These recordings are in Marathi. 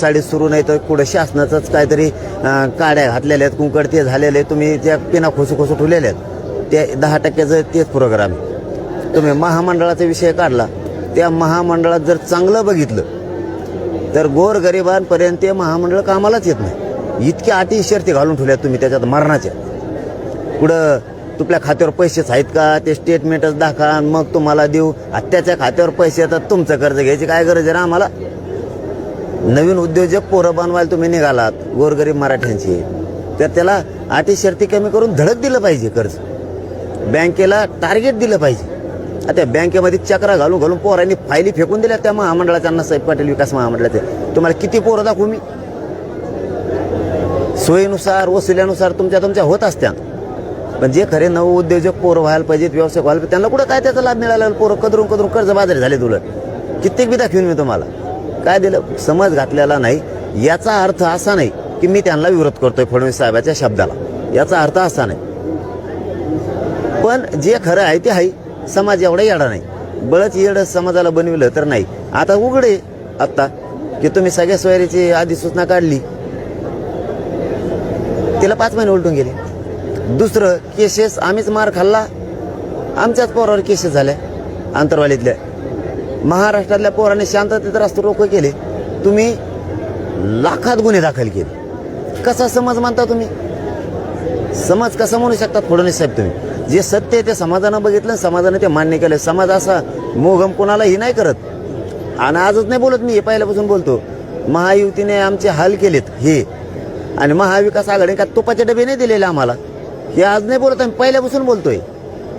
साडी सुरू नाही तर कुठं शासनाचंच काहीतरी काड्या घातलेल्या आहेत कुंकड ते झालेले आहेत. तुम्ही त्या पिना खोसू खोसू ठेवलेल्या आहेत. ते दहा टक्क्याचं तेच प्रोग्राम आहे. तुम्ही महामंडळाचा विषय काढला. त्या महामंडळात जर चांगलं बघितलं तर गोरगरिबांपर्यंत ते महामंडळ कामालाच येत नाही. इतक्या अटी शर्ती घालून ठेवल्या तुम्ही त्याच्यात मरणाच्या. पुढं तुपल्या खात्यावर पैसेच आहेत का? ते स्टेटमेंटच दाखवा मग तुम्हाला देऊ. आत्याच्या खात्यावर पैसे येतात तुमचं कर्ज घ्यायची काय गरज आहे ना आम्हाला? नवीन उद्योजक पोरं बनवायला तुम्ही निघालात गोरगरीब मराठ्यांची. तर त्याला अटी शर्ती कमी करून धडक दिलं पाहिजे कर्ज. बँकेला टार्गेट दिलं पाहिजे. आता बँकेमध्ये चक्रा घालून घालून पोरांनी फायली फेकून दिल्या त्या महामंडळाच्या अण्णासाहेब पाटील विकास महामंडळाचे तुम्हाला किती पोरं दाखवू मी? सोयीनुसार वसुल्यानुसार तुमच्या तुमच्या होत असत्या. पण जे खरे नव उद्योजक पोरं व्हायला पाहिजेत व्यवसाय व्हायला पाहिजे त्यांना कुठं काय त्याचा लाभ मिळाला? पोरं कदरून कदरून कर्ज बाजारी झाले तुला कित्येक बी दाखवीन मी तुम्हाला. काय दिलं? समज घातलेला नाही. याचा अर्थ असा नाही की मी त्यांना विरोध करतोय फडणवीस साहेबाच्या शब्दाला. याचा अर्थ असा नाही. पण जे खरं आहे ते आहे. समाज एवढा येडा नाही. बळच येड समाजाला बनविलं तर नाही. आता उघडे आत्ता की तुम्ही सगळ्या सोयरीची अधिसूचना काढली. तिला पाच महिने उलटून गेले. दुसरं केसेस आम्हीच मार खाल्ला. आमच्याच पोरावर केसेस झाल्या. आंतरवालीतल्या महाराष्ट्रातल्या पोराने शांततेत रास्ते रोको केले. तुम्ही लाखात गुन्हे दाखल केले. कसा समज मानता तुम्ही? समाज कसा म्हणू शकतात फडणवीस साहेब तुम्ही? जे सत्य आहे ते समाजानं बघितलं समाजानं ते मान्य केलं. समाज असा मोगम कोणालाही नाही करत. आणि आजच नाही बोलत मी हे पहिल्यापासून बोलतो. महायुतीने आमचे हाल केलेत हे. आणि महाविकास आघाडी का तुपाचे डबे नाही दिलेले आम्हाला? हे आज नाही बोलत आम्ही पहिल्यापासून बोलतोय.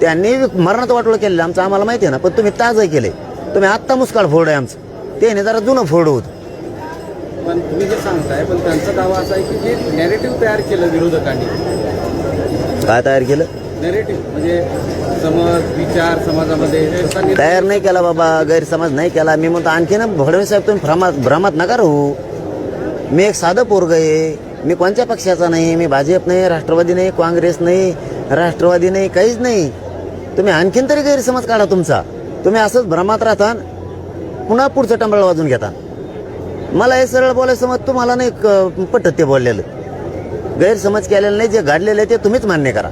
त्यांनी मरणाचं वाटोळ केलेलं आमचं आम्हाला माहिती आहे ना पण तुम्ही ताजं केले तुम्ही आत्ता मुस्काळ फोड आहे आमचं. त्याने जरा जुनं फोड होतं. पण तुम्ही जे सांगताय पण त्यांचा दावा असा आहे की जे नॅरेटिव्ह तयार केलं विरोधकांनी. काय तयार केलं? नॅरेटिव्ह म्हणजे समज विचार समाजामध्ये तयार नाही केला बाबा गैरसमज नाही केला. मी म्हणतो आणखी ना फडणवीस साहेब तुम्ही भ्रमात भ्रमात नका राहू. मी एक साधं पोरग आहे. मी कोणत्या पक्षाचा नाही? मी भाजप नाही राष्ट्रवादी नाही काँग्रेस नाही राष्ट्रवादी नाही काहीच नाही. तुम्ही आणखीन तरी गैरसमज काढा तुमचा. तुम्ही असंच भ्रमात राहता पुन्हा पुढचं टंबळ वाजून घेता. मला हे सरळ बोलायचं मग तुम्हाला नाही क- पटत ते बोललेलं. गैरसमज केलेलं नाही जे घडलेलं आहे ते तुम्हीच मान्य करा.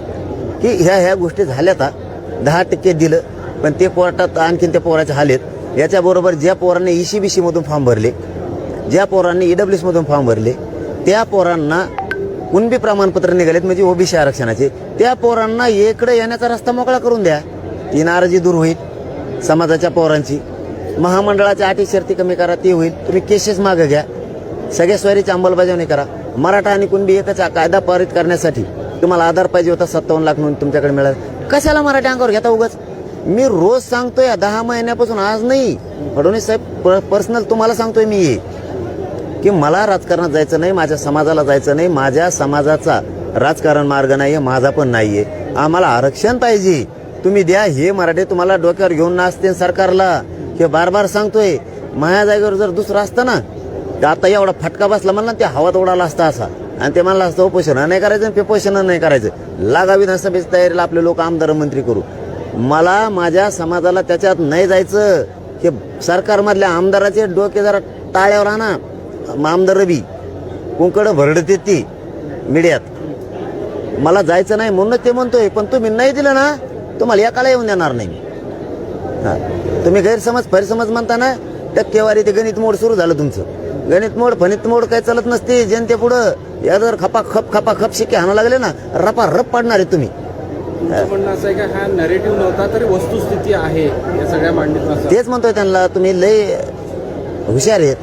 की ह्या ह्या गोष्टी झाल्यात हा. दहा टक्के दिलं पण ते कोर्टात आणखीन त्या पोराचे हालेत याच्याबरोबर ज्या पोरांनी ई सी बी सीमधून फॉर्म भरले ज्या पोरांनी ई डब्ल्यू सीमधून फॉर्म भरले त्या पोरांना कुणबी प्रमाणपत्र निघालेत म्हणजे ओबीसी आरक्षणाचे. त्या पोरांना इकडे येण्याचा रस्ता मोकळा करून द्या. ती नाराजी दूर होईल. समाजाच्या पोरांची. महामंडळाच्या अटी शर्ती कमी करा ते होईल. तुम्ही केसेस मागं घ्या. सगळ्या स्वारीची अंमलबजावणी करा. मराठा आणि कुणबी एकच कायदा पारित करण्यासाठी. तुम्हाला आधार पाहिजे होता सत्तावन्न लाख म्हणून तुमच्याकडे मिळाला. कशाला मराठी अंगावर घेता उगाच? मी रोज सांगतोय दहा महिन्यापासून आज नाही. फडणवीस साहेब पर्सनल तुम्हाला सांगतोय मी. हे की मला राजकारणात जायचं नाही माझ्या समाजाला जायचं नाही. माझ्या समाजाचा राजकारण मार्ग नाही आहे माझा पण नाही आहे आम्हाला आरक्षण पाहिजे. तुम्ही द्या हे मराठे तुम्हाला डोक्यावर घेऊन नाचते सरकारला. हे बार बार सांगतोय. माझ्या जागेवर जर दुसरं असतं ना तर आता एवढा फटका बसला म्हणला ते हवात उडाला असता असा. आणि ते म्हणलं असतं उपोषण नाही करायचं आणि पेपोषण नाही करायचं. लागा विधानसभेच्या तयारीला आपले लोक आमदार मंत्री करू. मला माझ्या समाजाला त्याच्यात नाही जायचं. हे सरकारमधल्या आमदाराचे डोके जरा टाळ्यावर आणा. आमदार रवी कुंकडं भरडते ती मीडियात. मला जायचं नाही म्हणूनच ते म्हणतोय पण तुम्ही नाही दिलं ना तुम्हाला एकाला येऊन देणार नाही. हा. तुम्ही गैरसमज फैरसमज म्हणता ना टक्केवारी ते गणित मोड सुरू झालं तुमचं. गणित मोड फणित मोड काही चालत नसते. जनते पुढं या जर खपा खप खपा खप शिक्के हाणं लागले ना रपा रप पाडणार आहे तुम्ही. तुमचं म्हणणं असं आहे का हा नॅरेटिव्ह नव्हता तरी वस्तुस्थिती आहे या सगळ्या मांडणीत असं तेच म्हणतोय त्यांना तुम्ही लय हुशार आहेत.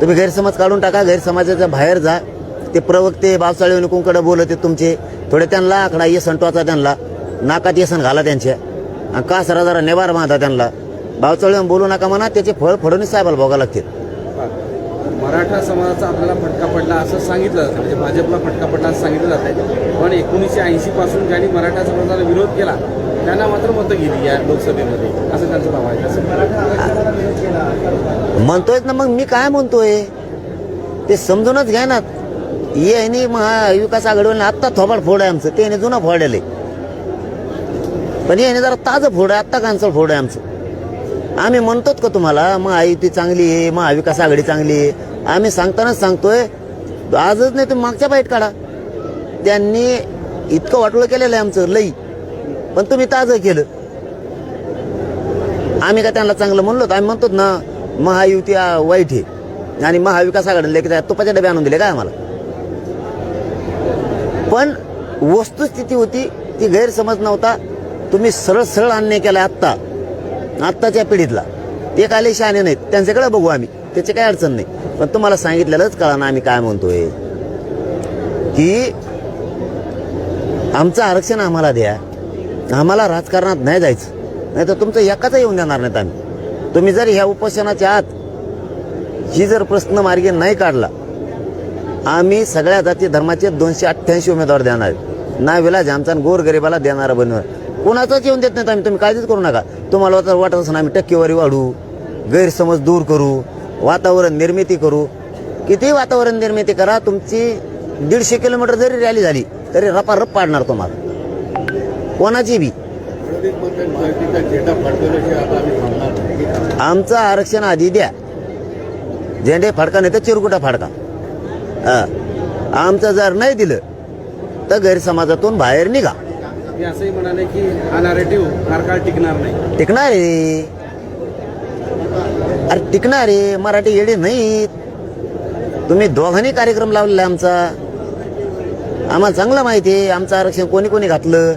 तुम्ही गैरसमज काढून टाका गैरसमाजाच्या बाहेर जा. ते प्रवक्ते बावसाळे कुंकडे बोलत आहेत तुमचे. थोडे त्यांना आकडा येसन टोचा त्यांना. नाकात येसन घाला त्यांच्या आणि कासरा जरा नेवार बांधा त्यांना. बावचाळे बोलू नका म्हणा त्याचे फळ फडणवीस साहेबाला भोगा लागतील. मराठा समाजाचा आपल्याला फटका पडला असं सांगितलं जातं. म्हणजे भाजपला फटका पडला असं सांगितलं जात पण एकोणीसशे ऐंशी पासून ज्यांनी मराठा समाजाला विरोध केला त्यांना मात्र मतं गेली या लोकसभेमध्ये. असं त्यांचं दावा आहे. म्हणतोय ना मग मी काय म्हणतोय? ते समजूनच घ्या ना. ये आहे महाविकास आघाडीवर आत्ता थोबाड फोड आहे आमचं. ते जुनं फोड आहे. पण याने जरा ताजं फोड आहे आत्ता कॅन्सल फोड आहे आमचं. आम्ही म्हणतोच का तुम्हाला महायुती चांगली आहे महाविकास आघाडी चांगली आहे. आम्ही सांगतानाच सांगतोय आजच नाही तुम्ही मागच्या बाईट काढा. त्यांनी इतकं वाटलं केलेलं आहे आमचं लई. पण तुम्ही ताजं केलं. आम्ही का त्यांना चांगलं म्हणलो तर आम्ही म्हणतो ना महायुती वाईट आहे. आणि महाविकास आघाडीला की तुपाच्या डबे आणून दिले काय आम्हाला? पण वस्तुस्थिती होती ती गैरसमज नव्हता. तुम्ही सरळ सरळ अन्याय केला आत्ता. आत्ताच्या पिढीतला. ते काले शहाणे नाहीत. त्यांच्याकडे बघू आम्ही. त्याची काही अडचण नाही. पण तुम्हाला सांगितलेलंच कळा ना आम्ही काय म्हणतोय. की आमचं आरक्षण आम्हाला द्या. आम्हाला राजकारणात नाही जायचं. नाही तर तुमचं एकाच येऊन देणार नाहीत आम्ही. तुम्ही जर ह्या उपोषणाच्या आत ही जर प्रश्न मार्गी नाही काढला आम्ही सगळ्या जाती धर्माचे दोनशे अठ्ठ्याऐंशी उमेदवार देणार. आहेत. ना विलाज आमचा आणि गोरगरिबाला देणारा बनवणार कोणाचाच येऊन देत नाहीत आम्ही. तुम्ही काळजीच करू नका. तुम्हाला जर वाटत असं आम्ही टक्केवारी वाढू गैरसमज दूर करू वातावरण निर्मिती करू. किती वातावरण निर्मिती करा तुमची दीडशे किलोमीटर जरी रॅली झाली तरी रपारप पाडणार तुम्हाला. कोणाची बी. आमचं आरक्षण आधी द्या. झेंडे फाडका नाही तर चिरकुटा फाडका. आमचं जर नाही दिलं तर गैरसमाजातून बाहेर निघा. ते असंही म्हणाले की हा नॅरेटिव्ह फार काळ टिकणार नाही. टिकणार रे अरे टिकणार रे मराठी येडे नाहीत तुम्ही दोघांनी कार्यक्रम लावलेला आहे आमचा. आम्हाला चांगलं माहिती आहे. आमचं आरक्षण कोणी कोणी घातलं?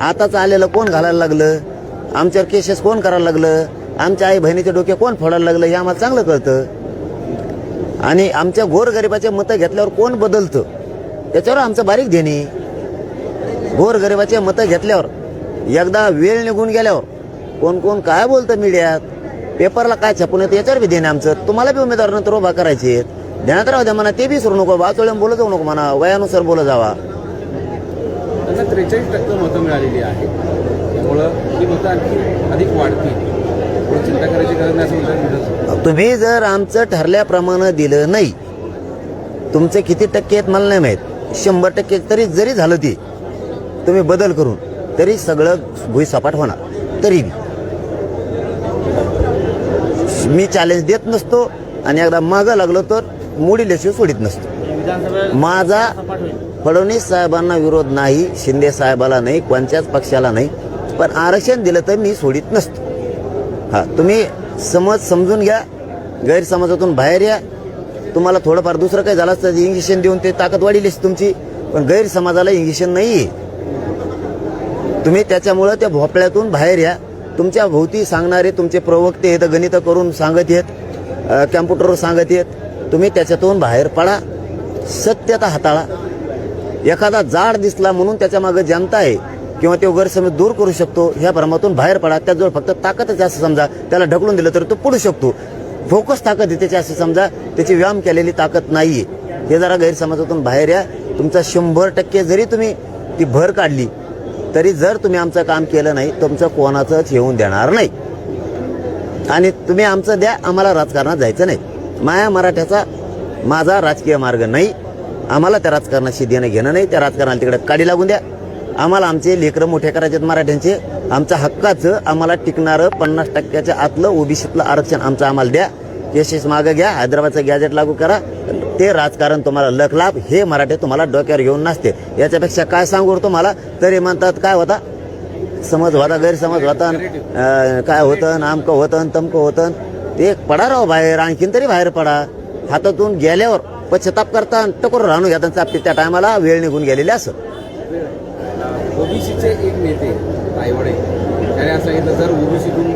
आताच आलेलं कोण घालायला लागलं? आमच्यावर केसेस कोण करायला लागलं? आमच्या आई बहिणीचे डोके कोण फोडायला लागलं? हे आम्हाला चांगलं कळतं. आणि आमच्या गोरगरिबाचे मतं घेतल्यावर कोण बदलतं? त्याच्यावर आमचं बारीक देणे गोरगरिबाचे मतं घेतल्यावर एकदा वेळ निघून गेल्यावर कोण कोण काय बोलतं मीडियात? पेपरला काय छापून येतं याच्यावर बी देणे आमचं. तुम्हाला बी उमेदवार नंतर उभा करायचे ध्यानात राहू द्या म्हणा ते बी सुरू नको वाचोळ्यान बोलत जाऊ नको म्हणा वयानुसार बोलत जावा. त्यांना त्रेचाळीस टक्के मतं मिळालेली आहे त्यामुळं ही मतं आणखी अधिक वाढतील. थोडी चिंता करायची गरज नाही असं म्हणतात. तुम्ही जर आमचं ठरल्याप्रमाणे दिलं नाही तुमचे किती टक्के आहेत मला नाही माहीत. शंभर टक्के तरी जरी झालं ते तुम्ही बदल करून तरी सगळं भुईसपाट होणार. तरी मी चॅलेंज देत नसतो आणि एकदा मागं लागलो तर मुडील्याशिवाय सोडित नसतो. माझा फडणवीस साहेबांना विरोध नाही शिंदे साहेबाला नाही कोणत्याच पक्षाला नाही पण आरक्षण दिलं तर मी सोडित नसतो. हा तुम्ही समज समजून घ्या गैरसमाजातून बाहेर या. तुम्हाला थोडंफार दुसरं काही झालं असतं इंजेक्शन देऊन ते ताकद वाढीलीच तुमची पण गैरसमाजाला इंजेक्शन नाही आहे तुम्ही त्याच्यामुळं त्या भोपळ्यातून बाहेर या. तुमच्या भोवती सांगणारे तुमचे प्रवक्ते आहेत गणित करून सांगत आहेत कॅम्प्युटरवर सांगत आहेत. तुम्ही त्याच्यातून बाहेर पडा. सत्यता हाताळा. एखादा जाड दिसला म्हणून त्याच्यामागे जनता आहे किंवा तो गैरसमज दूर करू शकतो ह्या भ्रमातून बाहेर पडा. त्याजवळ फक्त ताकदच असं समजा. त्याला ढकलून दिलं तर तो पडू शकतो. फोकस ताकद आहे त्याची असं समजा. त्याची व्यायाम केलेली ताकद नाही आहे हे जरा गैरसमजातून बाहेर या. तुमचा शंभर टक्के जरी तुम्ही ती भर काढली तरी जर तुम्ही आमचं काम केलं नाही तुमचं कोणाचंच येऊन देणार नाही. आणि तुम्ही आमचं द्या आम्हाला राजकारणात जायचं नाही. माया मराठ्याचा माझा राजकीय मार्ग नाही. आम्हाला त्या राजकारणाशी देणं घेणं नाही. त्या राजकारणाला तिकडे काढी लागून द्या. आम्हाला आमचे लेकरं मोठे करायचे आहेत मराठ्यांचे. आमच्या हक्काचं आम्हाला टिकणारं पन्नास टक्क्याच्या आतलं ओबीसीतलं आरक्षण आमचं आम्हाला द्या. यशेस मागं घ्या. हैदराबादचं गॅजेट लागू करा. ते राजकारण तुम्हाला लख लाभ हे मराठे तुम्हाला डोक्यावर घेऊन नसते. याच्यापेक्षा काय सांगू तुम्हाला? तरी म्हणतात काय होता? समज होता गैरसमज होता काय होतं आमकं होतं तमकं होतं. ते पडा राव बाहेर आणखीन तरी बाहेर पडा. हातातून गेल्यावर पश्चाताप करता टकोर राहणू घ्या चापते. त्या टायमाला वेळ निघून गेलेली असं. ओबीसीचे एक नेते तायवडे त्याने असं सांगितलं जर ओबीसीतून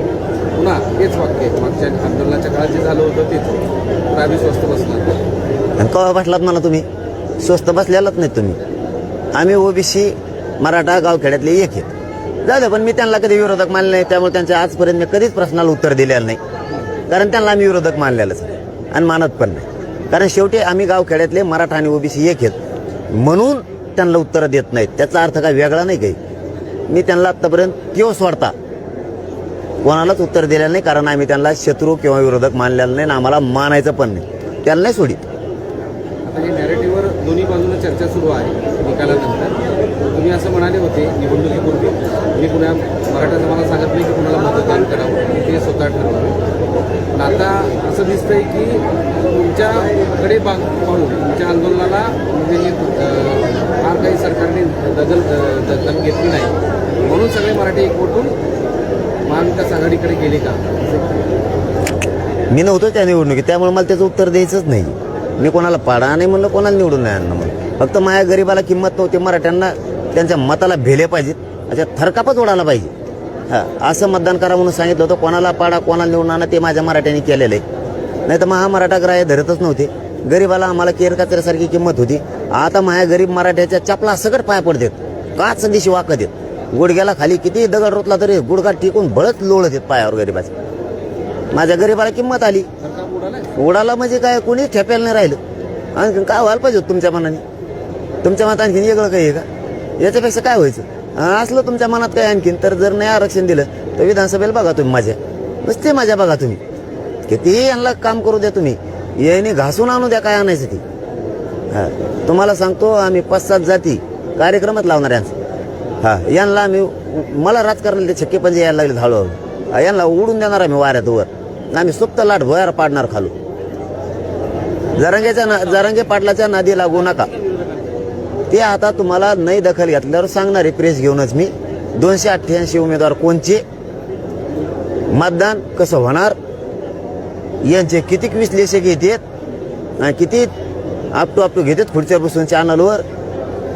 पुन्हा तेच वाक्य मागच्या आंदोलनाच्या काळात जे झालं होतं तेच. प्रावीस आम्ही स्वस्त बसणार. आणि कवा बसलात मला तुम्ही? स्वस्त बसलेलाच नाही तुम्ही. आम्ही ओबीसी मराठा गावखेड्यातले एक आहेत. झालं पण मी त्यांना कधी विरोधक मानले नाही त्यामुळे त्यांच्या आजपर्यंत मी कधीच प्रश्नाला उत्तर दिलेलं नाही. कारण त्यांना आम्ही विरोधक मानलेलंच नाही आणि मानत पण नाही. कारण शेवटी आम्ही गावखेड्यातले मराठा आणि ओबीसी एक आहेत. म्हणून त्यांना उत्तरं देत नाहीत. त्याचा अर्थ काय वेगळा नाही काही. मी त्यांना आत्तापर्यंत किंवा सोडता. कोणालाच उत्तर दिलेलं नाही कारण आम्ही त्यांना शत्रू किंवा विरोधक मानलेलं नाही आणि आम्हाला मानायचं पण नाही. त्यांना सोडित. आता हे नॅरेटिव्हवर दोन्ही बाजूने चर्चा सुरू आहे निकालानंतर. तुम्ही असं म्हणाले होते निवडणुकीपूर्वी मी कुणा मराठा समाजाला सांगत नाही की कुणाला मतदान करावं ते स्वतः ठरवावं आता असं दिसतंय की तुमच्याकडे बा पाहून तुमच्या आंदोलनाला म्हणजे फार काही सरकारने दखल दखल घेतली नाही. म्हणून सगळे मराठी एकवटून महाविकास आघाडीकडे गेले का? मी नव्हतो त्या निवडणुकीत त्यामुळे मला त्याचं उत्तर द्यायचंच नाही. मी कोणाला पाडा नाही म्हणलं कोणाला निवडून नाही आणलं म्हणलं. फक्त माझ्या गरीबाला किंमत नव्हती मराठ्यांना त्यांच्या मताला भेले पाहिजेत. अशा थरकापच उडाला पाहिजे. हां असं मतदान करा म्हणून सांगितलं होतं कोणाला पाडा कोणाला निवडून आणा ते माझ्या मराठ्यांनी केलेलं. आहे नाही तर महा मराठा ग्राह्य धरतच नव्हते. गरीबाला आम्हाला केरकाचऱ्यासारखी किंमत होती. आता माझ्या गरीब मराठ्याच्या चपला सगळं पाय पडतात. काच दिशी वाकत आहेत? गुडघ्याला खाली किती दगड रोतला तरी गुडघा टिकून बळच लोळत आहेत पायावर गरीबाचे. माझ्या गरीबाला किंमत आली. उडाला म्हणजे काय कोणी ठेप्याला नाही राहिलं. आणखीन काय व्हायला पाहिजे तुमच्या मनाने? तुमच्या मनात आणखीन वेगळं काही आहे का? याच्यापेक्षा काय व्हायचं? असलं तुमच्या मनात काय आणखीन? तर जर नाही आरक्षण दिलं तर विधानसभेला बघा तुम्ही माझ्या. नुसते माझ्या बघा तुम्ही. कितीही यांना काम करू द्या तुम्ही. याने घासून आणू द्या काय आणायचं ती हा तुम्हाला सांगतो आम्ही पाच सात जाती कार्यक्रमात लावणार आहे हा यांना आम्ही मला राजकारणाला ते छक्के पंजे यायला लागले हळूहळू. यांना उडून देणार आम्ही वाऱ्यात वर. आम्ही सुप्त लाट भोयार पाडणार खालू जरांगेच्या ना जरांगे पाटलाच्या नादी लागू नका. ते आता तुम्हाला नाही दखल घेतल्यावर सांगणारे प्रेस घेऊनच मी. दोनशे अठ्ठ्याऐंशी उमेदवार कोणचे? मतदान कसं होणार? यांचे किती विश्लेषक येतात? आणि किती आपटू आपटू घेतात खुर्च्या बसून चॅनलवर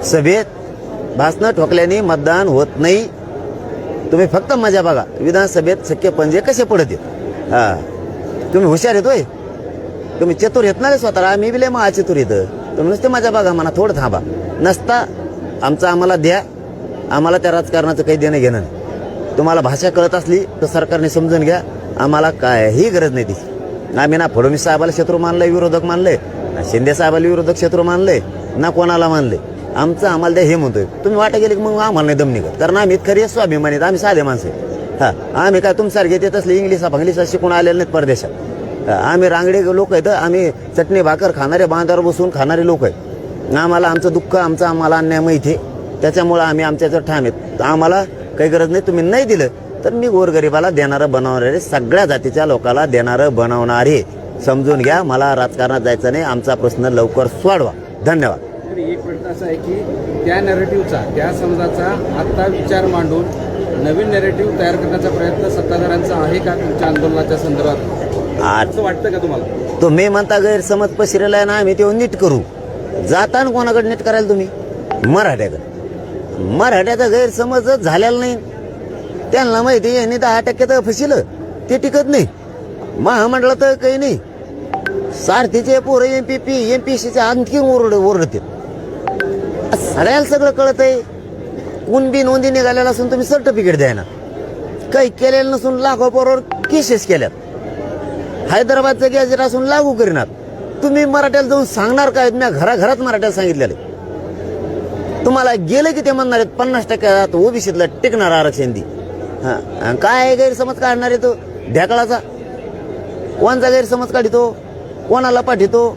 सभेत भाषणं ठोकल्याने मतदान होत नाही. तुम्ही फक्त मजा बघा. विधानसभेत शक्य पंजे कसे पडत आहेत? हा. तुम्ही हुशार येतोय तुम्ही चतुर येत ना रे स्वतःला आम्ही बी मग महा चतुर येतं तुम्ही नुसते माझ्या बघा म्हणा थोडं थांबा. नसता आमचं आम्हाला द्या. आम्हाला त्या राजकारणाचं काही देणं घेणं नाही. तुम्हाला भाषा कळत असली तर सरकारने समजून घ्या. आम्हाला काहीही गरज नाही तिची आम्ही ना फडणवीस साहेबाला शत्रू मानलंय विरोधक मानलंय ना शिंदे साहेबाला विरोधक शत्रू मानलंय ना कोणाला मानले आमचं आम्हाला द्या हे म्हणतोय. तुम्ही वाटा गेले की मग आम्हाला नाही दम निघत. कारण आम्ही खरी स्वाभिमानीत आम्ही साधे माणसं हां हा आम्ही काय तुमच्यासारखे येत असले इंग्लिश इंग्लिश शिकून आलेले नाहीत परदेशात. आम्ही रांगडे लोक आहेत आम्ही चटणी भाकर खाणारे बांधावर बसून खाणारे लोक आहेत. आम्हाला आमचं दुःख आमचं आम्हाला अन्याय माहिती आहे. त्याच्यामुळं आम्ही आमच्या ठाम आहेत. आम्हाला काही गरज नाही तुम्ही नाही दिलं तर मी गोरगरिबाला देणारं बनवणारे सगळ्या जातीच्या लोकाला देणारं बनवणारे समजून घ्या मला राजकारणात जायचं नाही. आमचा प्रश्न लवकर सोडवा. धन्यवाद. एक प्रश्न असा आहे की त्या नरेटिव्हचा त्या समाजाचा आता विचार मांडून नवीन नरेटिव्ह तयार करण्याचा प्रयत्न सत्ताधाऱ्यांचा आहे का तुमच्या आंदोलनाच्या संदर्भात? असं वाटतं का तुम्हाला? तुम्ही म्हणता गैरसमज पसरेला आहे ना आम्ही तेव्हा नीट करू. जाताना कोणाकडे नीट करायला तुम्ही? मराठ्याकडे. मराठ्याचा गैरसमजच झालेला नाही. त्यांना माहिती आहे, यांनी दहा टक्क्यात फसिलं. ते टिकत नाही. महामंडळात तर काही नाही. सारथीचे पोरं M P P M P सीचे आणखी ओरड ओरडते सगळ्याला सगळं कळत आहे कोण बी नोंदी निघालेला असून तुम्ही सर्टिफिकेट द्या ना काही केलेलं नसून लाखो पोरावर केसेस केल्यात. हैदराबादचं गॅजेट असून लागू करणार तुम्ही मराठ्याला जाऊन सांगणार काय? मी घराघरात मराठ्याला सांगितलेलं. तुम्हाला गेलं की ते म्हणणार आहेत पन्नास टक्क्यात ओबीसीतला टिकणार आरक्षण दी. हां आणि काय आहे गैरसमज काढणार आहे तो? ढेकळाचा. कोणचा गैरसमज काढितो? कोणाला पाठितो?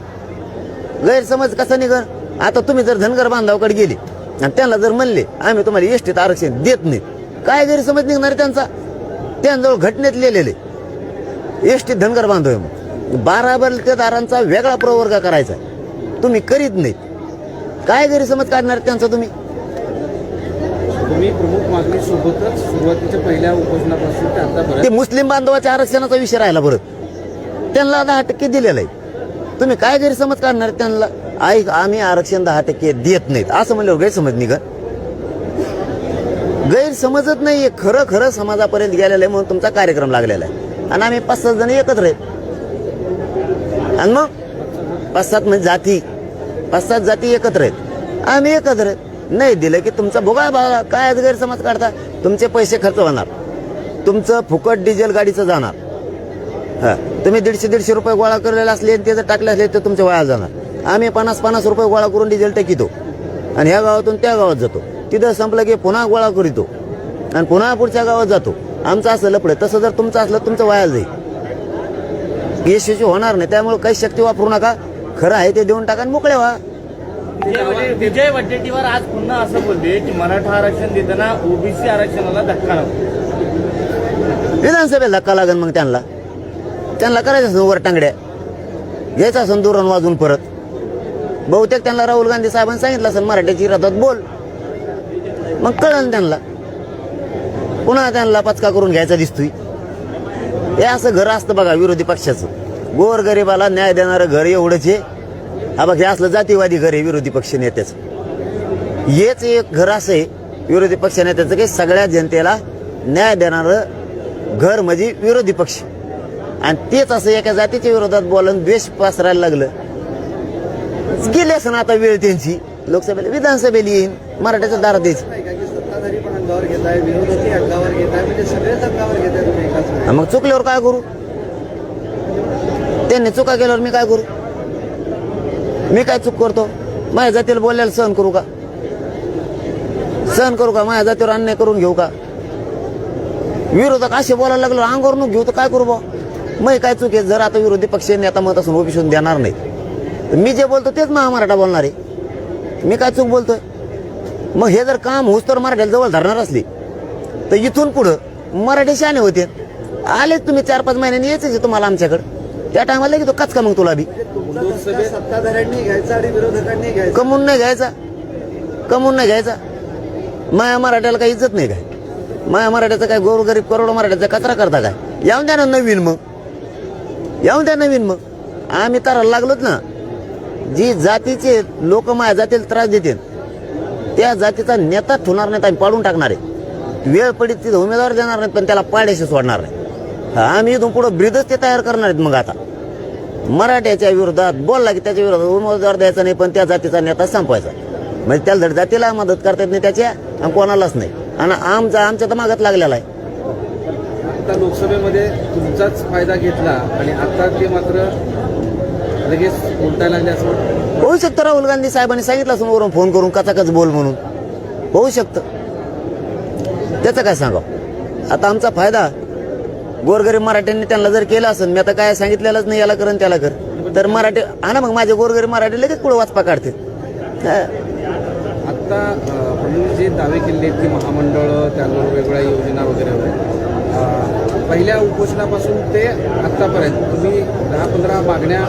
गैरसमज कसा निघन? आता तुम्ही जर धनगर बांधवाकडे गेले आणि त्यांना जर म्हणले आम्ही तुम्हाला एसटीत आरक्षण देत नाही. काय गैरसमज निघणार आहे त्यांचा? त्यांजवळ घटनेत लिहिलेले. एसटीत धनगर बांधव आहे मग. बारा बलतेदारांचा वेगळा प्रवर्ग करायचा तुम्ही करीत नाहीत. काय गैरसमज काढणार त्यांचा तुम्ही? तुम्ही प्रमुख मागणी सोबतच सुरुवातीच्या पहिल्या उपोषणापासून ते मुस्लिम बांधवाच्या आरक्षणाचा विषय राहिला बरं. त्यांना दहा टक्के दिलेलं आहे. तुम्ही काय गैरसमज काढणार त्यांना? ऐक आम्ही आरक्षण दहा टक्के देत नाहीत. असं म्हणल्यावर गैरसमज निघा गैरसमजच नाहीये. खरं खरं समाजापर्यंत गेलेलं आहे म्हणून तुमचा कार्यक्रम लागलेला आहे. आणि आम्ही पाच सात जण एकत्र आहेत. आणि मग पाच सात म्हणजे जाती पाच सात जाती एकत्र आहेत. आम्ही एकत्र आहेत. नाही दिलं की तुमचा भोगा भागा काय गैरसमज काढता? तुमचे पैसे खर्च होणार. तुमचं फुकट डिझेल गाडीचं जाणार. हा तुम्ही दीडशे दीडशे रुपये गोळा करलेले असले आणि ते जर टाकले असले तर तुमच्या वाया जाणार. आम्ही पन्नास पन्नास रुपये गोळा करून डिझेल टाकितो. आणि ह्या गावातून त्या गावात जातो. तिथं संपलं की पुन्हा गोळा करीतो. आणि पुन्हा पुढच्या गावात जातो. आमचं असं लपडे तसं जर तुमचं असलं तुमचं वाया जाईल. यशस्वी होणार नाही त्यामुळे काही शक्ती वापरू नका. खरं आहे ते देऊन टाका मोकळे व्हा. विजय वडे- विजय वडेट्टीवार आज पुन्हा असं बोलले की मराठा आरक्षण देताना ओबीसी आरक्षणाला धक्का नको. विधानसभेला धक्का लागेल मग त्यांना. त्यांना करायचं वर टांगड्या. घ्यायचं असं दुरण वाजून परत. बहुतेक त्यांना राहुल गांधी साहेबांनी सांगितलं असं मराठीच्या विरोधात बोल. मग कळलं त्यांना. पुन्हा त्यांना पचका करून घ्यायचा दिसतोय. हे असं घर असतं बघा विरोधी पक्षाचं. गोर गरिबाला न्याय देणारं घर एवढंच आहे. हा बघ हे असलं जातीवादी घर आहे विरोधी पक्ष नेत्याचं. हेच एक घर असं आहे विरोधी पक्ष नेत्याचं की सगळ्या जनतेला न्याय देणारं घर म्हणजे विरोधी पक्ष. आणि तेच असं एका जातीच्या विरोधात बोलून द्वेष पसरायला लागलं. गेले असं आता वेळ त्यांची. लोकसभेला विधानसभेला येईन. मराठ्याच्या दारात द्यायची नाही का की सत्ताधारी पण अंगावर घेत आहे अंगावर घेत आहे म्हणजे सगळेच अंगावर घेत आहे तुम्ही एकाच वेळी. मग चुकल्यावर काय करू? त्यांनी चुका केल्यावर मी काय करू? मी काय चूक करतो? माझ्या जातीला बोलायला सहन करू का? सहन करू का? माझ्या जातीवर अन्याय करून घेऊ का? विरोधक असे बोलायला लागलो अंगावर न घेऊ तर काय करू बा? मग काय चूक आहे? जर आता विरोधी पक्ष नेता मत असून ओपिशून देणार नाही तर मी जे बोलतो तेच महामराठा बोलणार. आहे मी काय चूक बोलतोय? मग हे जर काम होस तर मराठ्याला जवळ धरणार असली तर इथून पुढं मराठी शाने होते. आलेच तुम्ही चार पाच महिन्यांनी यायचे तुम्हाला आमच्याकडं. त्या टायमाला की तो कचका मग तुला बी. सत्ताधाऱ्यांनी घ्यायचा आणि विरोधकांनी घ्यायचा. कमवून नाही घ्यायचा. कमवून नाही घ्यायचा. माया मराठ्याला काही इज्जत नाही काय? माया मराठ्याचं काय गोरगरीब करोडो मराठ्याचा कचरा करता काय? यावून द्या ना नवीन मग. यावून द्या नवीन मग. आम्ही तर लागलोच ना. जी जातीचे लोक माझ्या जातीला त्रास देतील त्या जातीचा नेता ठेवणार नाहीत आम्ही पाडून टाकणार आहे. वेळ पडीत तिथं उमेदवार देणार नाहीत पण त्याला पाड्याशी सोडणार नाही. आम्ही इथून पुढं ब्रिदच ते तयार करणार आहेत मग आता. मराठ्याच्या विरोधात बोलला की त्याच्या विरोधात उमेदवार द्यायचा नाही पण त्या जातीचा नेता संपवायचा. म्हणजे त्याला धड जातीला मदत करता येत नाही त्याच्या आणि कोणालाच नाही. आणि आमचा आमच्या तर मागत लागलेला आहे. आता लोकसभेमध्ये तुमचाच फायदा घेतला आणि आता ते मात्र लगेच उलटायला लागले असं वाटतं. होऊ शकतं राहुल गांधी साहेबांनी सांगितलं असं वरून फोन करून कचाकच बोल म्हणून. होऊ शकतं. त्याचं काय सांगावं? आता आमचा फायदा गोरगरीब मराठ्यांनी त्यांना जर केलं असेल मी आता काय सांगितलेलंच नाही याला कर आणि त्याला कर. तर मराठी हा ना मग माझे गोरगरीब मराठी लगेच पुढे वाचपा काढते हा. आत्ता अं, फडणवीस जे दावे केले आहेत की महामंडळ त्यावर वेगवेगळ्या योजना वगैरे वगैरे अं, पहिल्या उपोषणापासून ते आत्तापर्यंत तुम्ही दहा पंधरा मागण्या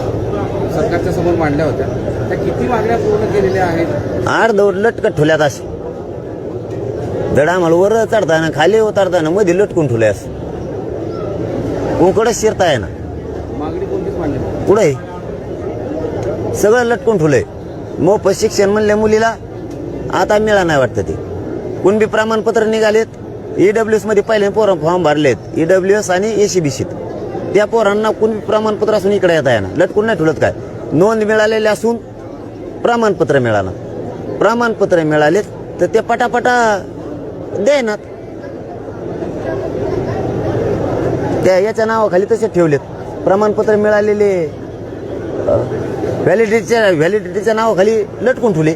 सरकारच्या समोर मांडल्या होत्या. त्या किती मागण्या पूर्ण केलेल्या आहेत? आड दौड लटकट ठुल्यात असे दडा मला वर चढताना खाली उतरताना मध्ये लटकून ठुले असं कुंकडच शिरता ना मागणी कोणतीच मांडली. पुढे सगळं लटकून ठुलंय. मोफत शिक्षण म्हणल्या मुलीला आता मिळा नाही वाटतं ते. कुणबी प्रमाणपत्र निघालेत ईडब्ल्यूएसमध्ये पहिले पोरं फॉर्म भरलेत. ईडब्ल्यूएस आणि एसीबीसीत त्या पोरांना कोणी प्रमाणपत्र असून इकडे येता येणार. लटकून नाही ठुलत काय? नोंद मिळालेली असून प्रमाणपत्र मिळालं. प्रमाणपत्र मिळालेत तर ते पटापटा देणार. त्या याच्या नावाखाली तसे ठेवलेत. प्रमाणपत्र मिळालेले व्हॅलिडिटीच्या व्हॅलिडिटीच्या नावाखाली लटकून ठेवले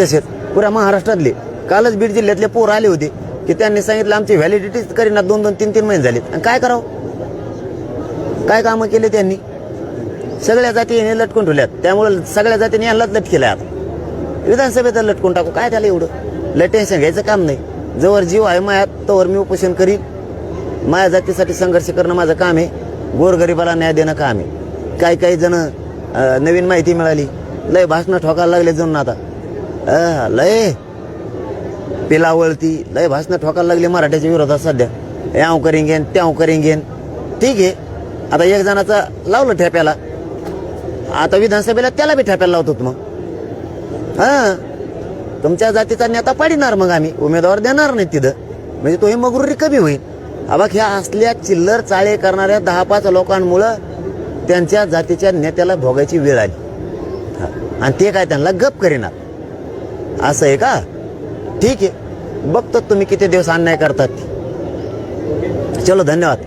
तसेच. पुऱ्या महाराष्ट्रातले कालच बीड जिल्ह्यातले पोर आले होते की त्यांनी सांगितलं आमची व्हॅलिडिटीच करीना दोन दोन तीन तीन महिने झालेत. आणि काय करावं? काय कामं केले त्यांनी? सगळ्या जाती यांनी लटकून ठेवल्यात. त्यामुळे सगळ्या जातीने यांनाच लट केलं आता. विधानसभेत लटकून टाकू? काय त्याला एवढं? लय टेन्शन घ्यायचं काम नाही. जवळ जीव आहे मायात तोवर मी उपोषण करीन. माया जातीसाठी संघर्ष करणं माझं काम आहे. गोरगरिबाला न्याय देणं काम आहे. काही काही जण नवीन माहिती मिळाली. लय भाषणं ठोकायला लागले जणून आता. लय. पिलावळती लय भाषणं ठोकायला लागली मराठ्याच्या विरोधात सध्या. याव करीन घेन त्याव करीन घेन. ठीक आहे. आता एक जणाचा लावलं ठेप्याला. आता विधानसभेला त्याला बी ठेप्याला लावतो मग. हां. तुमच्या जातीचा नेता पाडिणार मग आम्ही. उमेदवार देणार नाही तिथं. म्हणजे तो ही मगरुरी कमी होईल. अबा ह्या असल्या चिल्लर चाळे करणाऱ्या दहा पाच लोकांमुळं त्यांच्या जातीच्या नेत्याला भोगायची वेळ आली. आणि ते काय त्यांना गप करीणार असं आहे का? ठीक आहे. बघतो तुम्ही किती दिवस अन्याय करतात. चलो धन्यवाद.